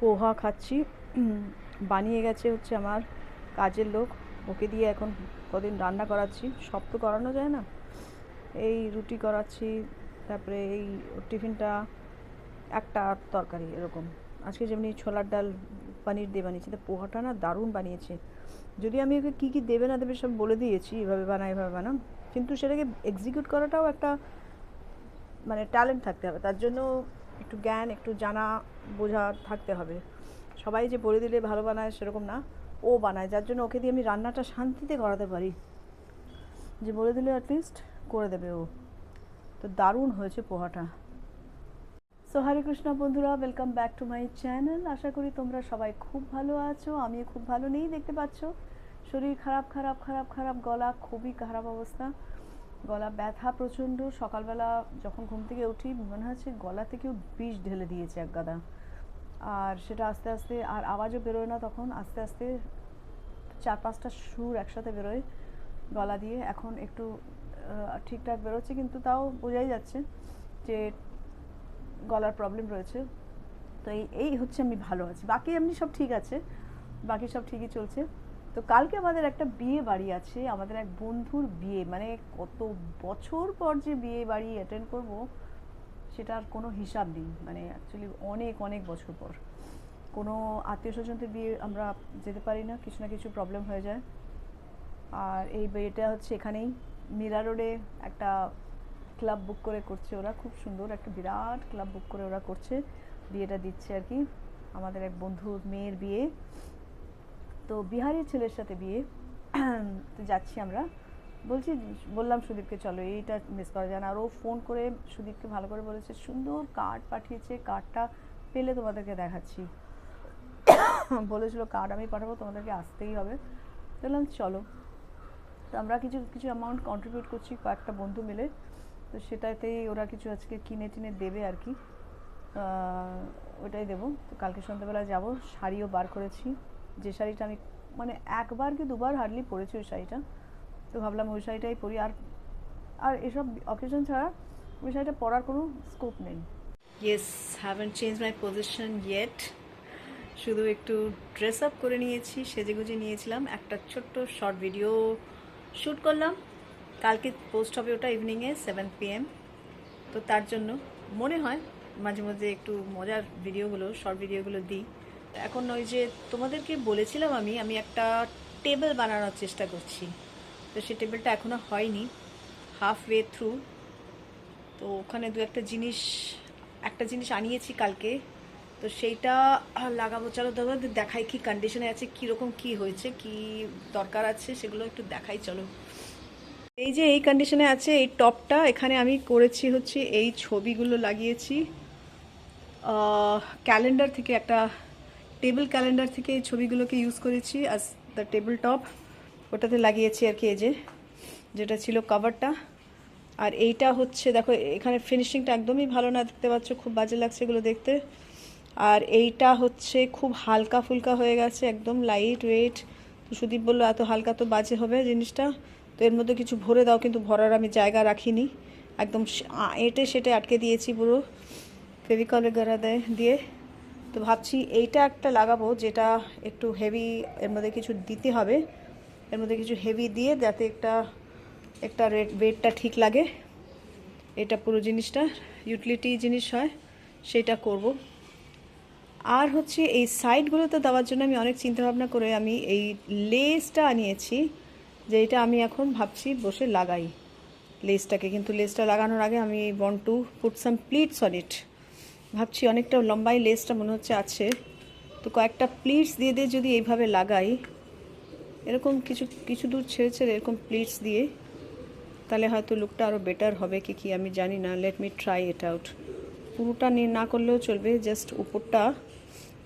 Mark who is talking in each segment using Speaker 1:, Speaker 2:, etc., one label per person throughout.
Speaker 1: পোহা খাচ্ছি। বানিয়ে গেছে হচ্ছে আমার কাজের লোক। ওকে দিয়ে এখন কদিন রান্না করাচ্ছি। সব তো করানো যায় না। এই রুটি করাচ্ছি, তারপরে এই টিফিনটা একটা তরকারি এরকম। আজকে যেমনি ছোলার ডাল পনির দিয়ে বানিয়েছি, তো পোহাটা না দারুণ বানিয়েছে। যদি আমি ওকে কী কী দেবে না দেবে সব বলে দিয়েছি, এভাবে বানা এভাবে বানা কিন্তু সেটাকে এক্সিকিউট করাটাও একটা মানে ট্যালেন্ট থাকতে হবে। তার জন্য একটু জ্ঞান, একটু জানা, বোঝা থাকতে হবে। সবাই যে বলে দিলে ভালো বানায় সেরকম না, ও বানায়। যার জন্য ওকে দিয়ে আমি রান্নাটা শান্তিতে করাতে পারি। যে বলে দিলে অ্যাটলিস্ট করে দেবে ও। তো দারুণ হয়েছে পোহাটা। সো হরে কৃষ্ণ বন্ধুরা welcome back to my channel আশা করি তোমরা সবাই খুব ভালো আছো আমি খুব ভালো। নেই দেখতে পাচ্ছ, শরীর খারাপ খারাপ খারাপ খারাপ, গলা খুবই খারাপ অবস্থা। গলা ব্যথা প্রচণ্ড। সকালবেলা যখন ঘুম থেকে উঠি, মনে হচ্ছে গলা থেকেও বিষ ঢেলে দিয়েছে এক গাদা। আর সেটা আস্তে আস্তে আর আওয়াজও বেরোয় না তখন, আস্তে আস্তে চার পাঁচটা সুর একসাথে বেরোয় গলা দিয়ে। এখন একটু ঠিকঠাক বেরোচ্ছে কিন্তু তাও বোঝাই যাচ্ছে যে গলার প্রবলেম রয়েছে। তো এই এই হচ্ছে আমি ভালো আছি। বাকি এমনি সব ঠিক আছে। বাকি সব ঠিকই চলছে। তো কালকে আমাদের একটা বিয়ে বাড়ি আছে, আমাদের এক বন্ধুর বিয়ে মানে কত বছর পর যে বিয়ে বাড়ি অ্যাটেন্ড করব সেটার কোনো হিসাব নেই মানে অ্যাকচুয়ালি অনেক অনেক বছর পর। কোনো আত্মীয় স্বজনদের বিয়ে আমরা যেতে পারি না, কিছু না কিছু প্রবলেম হয়ে যায়। আর এই বিয়েটা হচ্ছে এখানেই, মীরা রোডে একটা ক্লাব বুক করে করছে ওরা, খুব সুন্দর, একটা বিরাট ক্লাব বুক করে ওরা করছে, বিয়েটা দিচ্ছে আর কি। আমাদের এক বন্ধুর মেয়ের বিয়ে। তো বিহারি ছেলের সাথে বিয়ে, তো যাচ্ছি আমরা। বলছি, বললাম সুদীপকে, চলো, এইটা মিস করা যায় না। আর ও ফোন করে সুদীপকে ভালো করে বলেছে, সুন্দর কার্ড পাঠিয়েছে কার্ডটা পেলে তোমাদেরকে দেখাচ্ছি। বলেছিল কার্ড আমি পাঠাবো, তোমাদেরকে আসতেই হবে। বললাম, চলো। তো আমরা কিছু কিছু অ্যামাউন্ট কন্ট্রিবিউট করছি, কয়েকটা বন্ধু মিলে। তো সেটাতেই ওরা কিছু আজকে কিনে টিনে দেবে আর কি। ওটাই দেবো। তো কালকে সন্ধ্যাবেলা যাব, শাড়িও বার করেছি। যে শাড়িটা আমি মানে একবার কি দুবার হার্ডলি পরেছি ওই শাড়িটা। তো ভাবলাম ওই শাড়িটাই পরি। আর আর এসব অকেশন ছাড়া ওই শাড়িটা পরার কোনো স্কোপ নেই। Yes haven change my position yet শুধু একটু ড্রেস আপ করে নিয়েছি, সেজেগুজে নিয়েছিলাম। একটা ছোট্ট শর্ট ভিডিও শ্যুট করলাম। কালকে পোস্ট হবে ওটা ইভিনিংয়ে সেভেন পিএম তো তার জন্য মনে হয় মাঝে মাঝে একটু মজার ভিডিওগুলো শর্ট ভিডিওগুলো দিই। এখন ওই যে তোমাদেরকে বলেছিলাম আমি আমি একটা টেবিল বানানোর চেষ্টা করছি। তো সেই টেবিলটা এখনও হয়নি হাফ ওয়ে থ্রু তো ওখানে দু একটা জিনিস একটা জিনিস আনিয়েছি কালকে। তো সেইটা লাগাবো, চলো তোমাদের দেখাই কি কন্ডিশনে আছে, কীরকম কি হয়েছে, কি দরকার আছে, সেগুলো একটু দেখাই, চলো। এই যে এই কন্ডিশনে আছে এই টপটা এখানে আমি করেছি হচ্ছে এই ছবিগুলো লাগিয়েছি। ক্যালেন্ডার থেকে একটা টেবিল ক্যালেন্ডার থেকে এই ছবিগুলোকে ইউজ করেছি আর দ্য টেবিল টপ ওটাতে লাগিয়েছি আর কি এই যে, যেটা ছিল কভারটা আর এইটা হচ্ছে, দেখো, এখানে ফিনিশিংটা একদমই ভালো না, দেখতে পাচ্ছ, খুব বাজে লাগছে এগুলো দেখতে। আর এইটা হচ্ছে খুব হালকা ফুলকা হয়ে গেছে, একদম লাইট ওয়েট তো সুদীপ বলল, এত হালকা তো বাজে হবে জিনিসটা। তো এর মধ্যে কিছু ভরে দাও, কিন্তু ভরার আমি জায়গা রাখিনি। একদম এঁটে সেটে আটকে দিয়েছি পুরো। ফেভিকলের গাড়া দেয় দিয়ে তো ভাবছি এইটা একটা লাগাবো যেটা একটু হেভি এর মধ্যে কিছু দিতে হবে। এর মধ্যে কিছু হেভি দিয়ে যাতে একটা একটা রেট ওয়েটটা ঠিক লাগে। এটা পুরো জিনিসটা ইউটিলিটি জিনিস হয়, সেটা করব। আর হচ্ছে এই সাইডগুলোতে দেওয়ার জন্য আমি অনেক চিন্তা ভাবনা করে আমি এই লেসটা আনিয়েছি, যে এটা আমি এখন ভাবছি বসে লাগাই। লেসটাকে কিন্তু লেসটা লাগানোর আগে আমি want to put some pleats on it ভাবছি অনেকটা লম্বাই লেসটা মনে হচ্ছে আছে। তো কয়েকটা প্লিটস দিয়ে দিয়ে যদি এইভাবে লাগাই, এরকম কিছু কিছু দূর ছেড়ে ছেড়ে এরকম প্লিটস দিয়ে, তাহলে হয়তো লুকটা আরও বেটার হবে কি কি, আমি জানি না। Let me try it out পুরোটা নিয়ে না করলেও চলবে জাস্ট উপরটা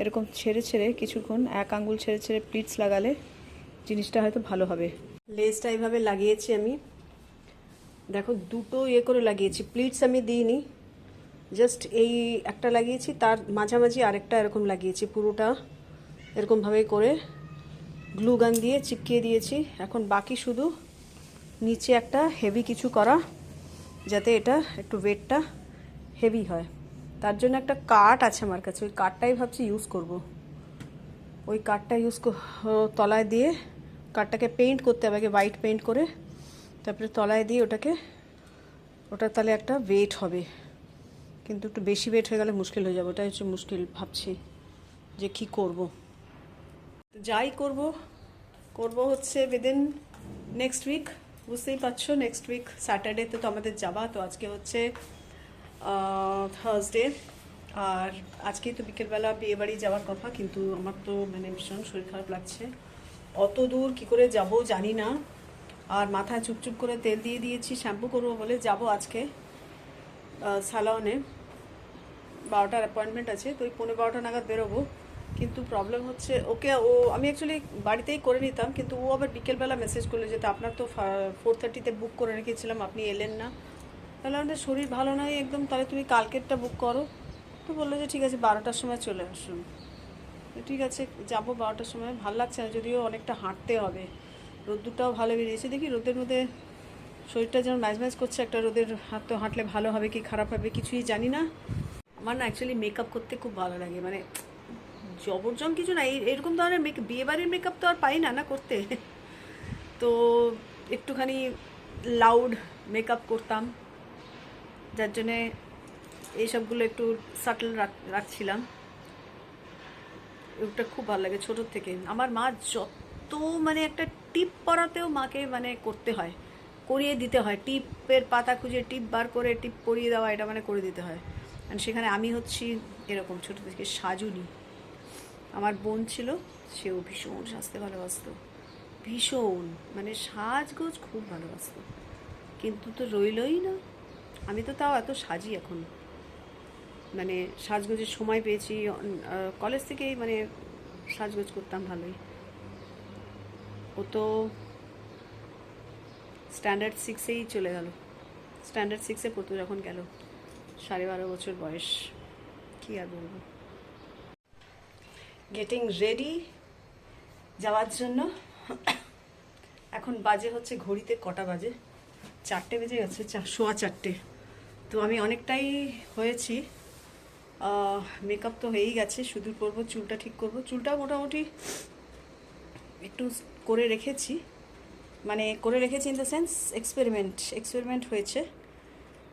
Speaker 1: এরকম ছেড়ে ছেড়ে কিছুক্ষণ, এক আঙ্গুল ছেড়ে ছেড়ে প্লিটস লাগালে জিনিসটা হয়তো ভালো হবে। লেসটা এইভাবে লাগিয়েছি আমি। দেখো দুটো ইয়ে করে লাগিয়েছি প্লিটস আমি দিইনি। জাস্ট এই একটা লাগিয়েছি, তার মাঝামাঝি আরেকটা এরকম লাগিয়েছি, পুরোটা এরকমভাবে করে গ্লু গান দিয়ে চিপকিয়ে দিয়েছি। এখন বাকি শুধু নিচে একটা হেভি কিছু করা, যাতে এটা একটু ওয়েটটা হেভি হয়। তার জন্য একটা কাঠ আছে আমার কাছে, ওই কাঠটাই ভাবছি ইউজ করব। ওই কাঠটা ইউজ তলায় দিয়ে কাঠটাকে পেইন্ট করতে হবে, আগে হোয়াইট পেইন্ট করে, তারপরে তলায় দিয়ে ওটাকে ওটা তাহলে একটা ওয়েট হবে। কিন্তু একটু বেশি ওয়েট হয়ে গেলে মুশকিল হয়ে যাবে, ওটাই হচ্ছে মুশকিল, ভাবছি যে কি করব। যাই করব করব হচ্ছে উইদিন নেক্সট উইক বুঝতেই পারছ নেক্সট উইক স্যাটারডেতে তো আমাদের যাবা তো আজকে হচ্ছে থার্সডে আর আজকে তো বিকেলবেলা বিয়ে বাড়ি যাওয়ার কথা, কিন্তু আমার তো মানে ভীষণ শরীর খারাপ লাগছে। অত দূর কি করে যাব জানি না, আর মাথায় চুপচুপ করে তেল দিয়ে দিয়েছি, শ্যাম্পু করব বলে যাব আজকে। সালনে বারোটার অ্যাপয়েন্টমেন্ট আছে, তো ওই পনেরো বারোটা নাগাদ বেরোবো। কিন্তু প্রবলেম হচ্ছে, ওকে ও, আমি অ্যাকচুয়ালি বাড়িতেই করে নিতাম, কিন্তু ও আবার বিকেলবেলা মেসেজ করল যে আপনার তো ফোর থার্টিতে বুক করে রেখেছিলাম, আপনি এলেন না। তাহলে আমাদের শরীর ভালো নয় একদম, তাহলে তুমি কালকেরটা বুক করো। তো বলল যে, ঠিক আছে, বারোটার সময় চলে আসুন। ঠিক আছে, যাব বারোটার সময়। ভালো লাগছে না, যদিও অনেকটা হাঁটতে হবে। রোদ্দুরটাও ভালো বেরিয়েছে। দেখি রোদের মধ্যে শরীরটা যেমন ম্যাজ ম্যাজ করছে, একটা রোদের হাত তো হাঁটলে ভালো হবে কি খারাপ হবে কিছুই জানি না। আমার না অ্যাকচুয়ালি মেকআপ করতে খুব ভালো লাগে মানে জবরজং কিছু না এরকম ধরনের মেক বিয়ে বাড়ির মেকআপ তো আর পাই না না করতে। তো একটুখানি লাউড মেকআপ করতাম, যার জন্যে এইসবগুলো একটু সাটল রাখছিলাম। ওটা খুব ভালো লাগে ছোটোর থেকে। আমার মা যত মানে একটা টিপ পরাতেও মাকে মানে করতে হয়। করিয়ে দিতে হয়। টিপের পাতা খুঁজে টিপ বার করে টিপ করিয়ে দেওয়া এটা মানে করে দিতে হয়। আর সেখানে আমি হচ্ছি এরকম ছোটো থেকে সাজুনি। আমার বোন ছিল, সেও ভীষণ সাজতে ভালোবাসতো। ভীষণ। মানে সাজগোজ খুব ভালোবাসত। কিন্তু তো রইলই না। আমি তো তাও এত সাজি এখন। মানে সাজগোজের সময় পেয়েছি কলেজ থেকেই মানে সাজগোজ করতাম ভালোই। ও তো স্ট্যান্ডার্ড সিক্সেই চলে গেল। স্ট্যান্ডার্ড সিক্সে পড়তো যখন গেল। সাড়ে বারো বছর বয়স। কী আর বলব? গেটিং রেডি যাওয়ার জন্য। এখন বাজে হচ্ছে ঘড়িতে কটা বাজে? চারটে বেজে গেছে সোয়া চারটে। তো আমি অনেকটাই হয়েছি। মেকআপ তো হয়েই গেছে শুধু করব চুলটা ঠিক করব। চুলটা মোটামুটি একটু করে রেখেছি। মানে করে রেখেছি in the sense experiment experiment হয়েছে।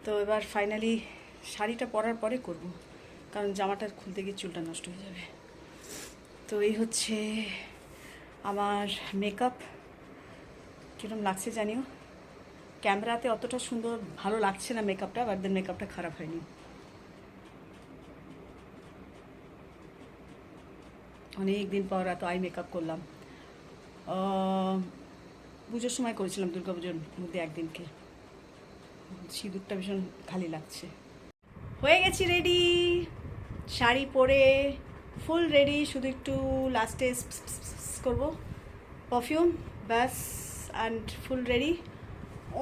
Speaker 1: তো এবার ফাইনালি শাড়িটা পরার পরে করব, কারণ জামাটা খুলতে গিয়ে চুলটা নষ্ট হয়ে যাবে। তো এই হচ্ছে আমার মেকআপ কীরকম লাগছে জানিও? ক্যামেরাতে অতটা সুন্দর ভালো লাগছে না মেকআপটা বাট দেন মেকআপটা খারাপ হয়নি। অনেক দিন পর এত আই মেকআপ করলাম। পুজোর সময় করেছিলাম দুর্গা পুজোর মধ্যে একদিনকে। সিঁদুরটা ভীষণ খালি লাগছে। হয়ে গেছি রেডি শাড়ি পরে ফুল রেডি শুধু একটু লাস্টে করব। পারফিউম ব্যাস অ্যান্ড ফুল রেডি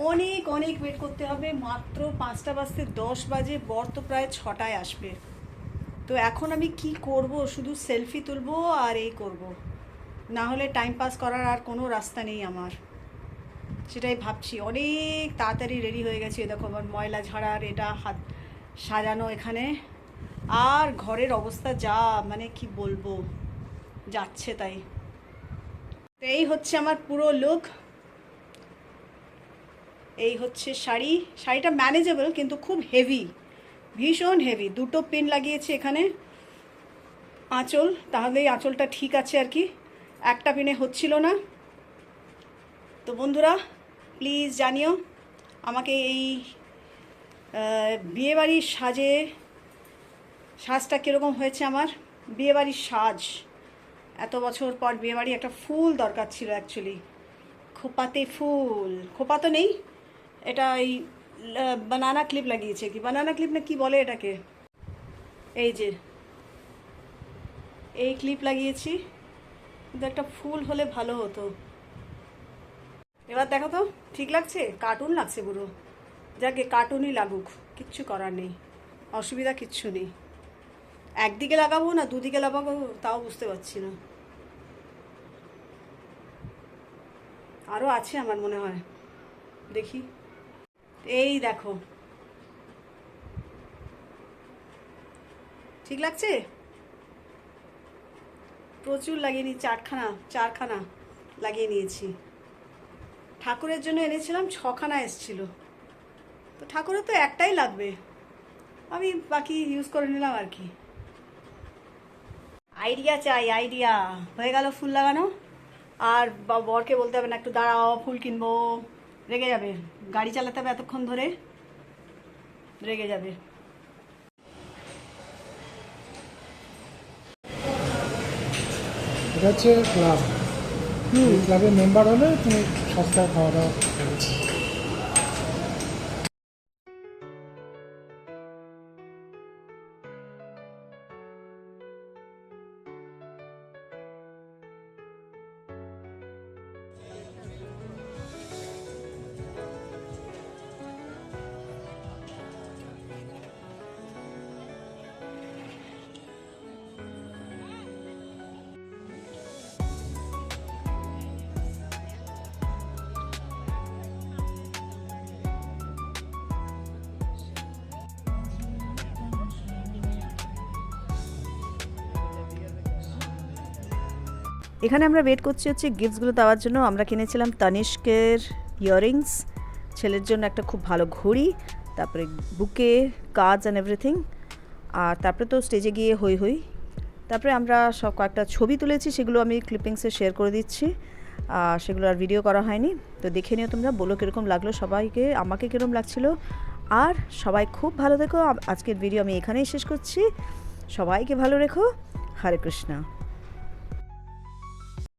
Speaker 1: অনেক অনেক ওয়েট করতে হবে। মাত্র পাঁচটা বাজতে দশ বাজে, বর তো প্রায় ছটায় আসবে। তো এখন আমি কি করব? শুধু সেলফি তুলবো আর এই করব। না হলে টাইম পাস করার আর কোনো রাস্তা নেই আমার। সেটাই ভাবছি। অনেক তাড়াতাড়ি রেডি হয়ে গেছি। দেখো আমার ময়লা ঝাড়ার এটা হাত সাজানো এখানে। আর ঘরের অবস্থা যা মানে কি বলব? যাচ্ছে তাই। এই হচ্ছে আমার পুরো লুক এই হচ্ছে শাড়ি। শাড়িটা ম্যানেজেবল কিন্তু খুব হেভি ভীষণ হেভি দুটো পিন লাগিয়েছি এখানে। আঁচল। তাহলে এই আঁচলটা ঠিক আছে আর কি। একটা পিনে হচ্ছিল না। তো বন্ধুরা প্লিজ জানিও, আমাকে এই বিয়েবাড়ির সাজে, সাজটা কীরকম হয়েছে আমার? বিয়েবাড়ির সাজ। এত বছর পর বিয়েবাড়ি একটা ফুল দরকার ছিল অ্যাকচুয়ালি খোপাতে ফুল। খোপা তো নেই। এটা এই বানানা ক্লিপ লাগিয়েছে কি? বানানা ক্লিপ না কি বলে এটাকে? এই যে। এই ক্লিপ লাগিয়েছি। কিন্তু একটা ফুল হলে ভালো হতো। এবার দেখো তো, ঠিক লাগছে? কার্টুন লাগছে পুরো। যাকে কার্টুনই লাগুক, কিচ্ছু করার নেই। অসুবিধা কিচ্ছু নেই। একদিকে লাগাবো না, দুদিকে লাগাবো, তাও বুঝতে পারছি না। আরও আছে আমার মনে হয়। দেখি। এই দেখো।
Speaker 2: ঠিক লাগছে? প্রচুর লাগিয়ে নিয়েছি চারখানা চারখানা লাগিয়ে নিয়েছি। ঠাকুরের জন্য এনেছিলাম, ছখানা এসছিল। তো ঠাকুরের তো একটাই লাগবে। আমি বাকি ইউজ করে নিলাম আর কি। আইডিয়া চাই আইডিয়া হয়ে গেল ফুল লাগানো। আর বরকে বলতে হবে না, একটু দাঁড়াও, ফুল কিনবো। রেগে যাবে। গাড়ি চালাতে হবে এতক্ষণ ধরে। রেগে যাবে।
Speaker 3: হচ্ছে ক্লাব এই ক্লাবের মেম্বার হলে তুমি সস্তায় খাওয়া দাওয়া
Speaker 1: এখানে আমরা ওয়েট করছি হচ্ছে গিফটসগুলো দেওয়ার জন্য। আমরা কিনেছিলাম তানিষ্কের ইয়াররিংস ছেলের জন্য একটা খুব ভালো ঘড়ি, তারপরে বুকে কাজ অ্যান্ড এভরিথিং আর তারপরে তো স্টেজে গিয়ে হই হই। তারপরে আমরা সব কয়েকটা ছবি তুলেছি, সেগুলো আমি ক্লিপিংসে শেয়ার করে দিচ্ছি। আর সেগুলো আর ভিডিও করা হয়নি। তো দেখে নিও তোমরা, বলো কীরকম লাগল, সবাইকে, আমাকে কীরকম লাগছিল। আর সবাই খুব ভালো দেখো আজকের ভিডিও আমি এখানেই শেষ করছি। সবাইকে ভালো রেখো। হরে কৃষ্ণা।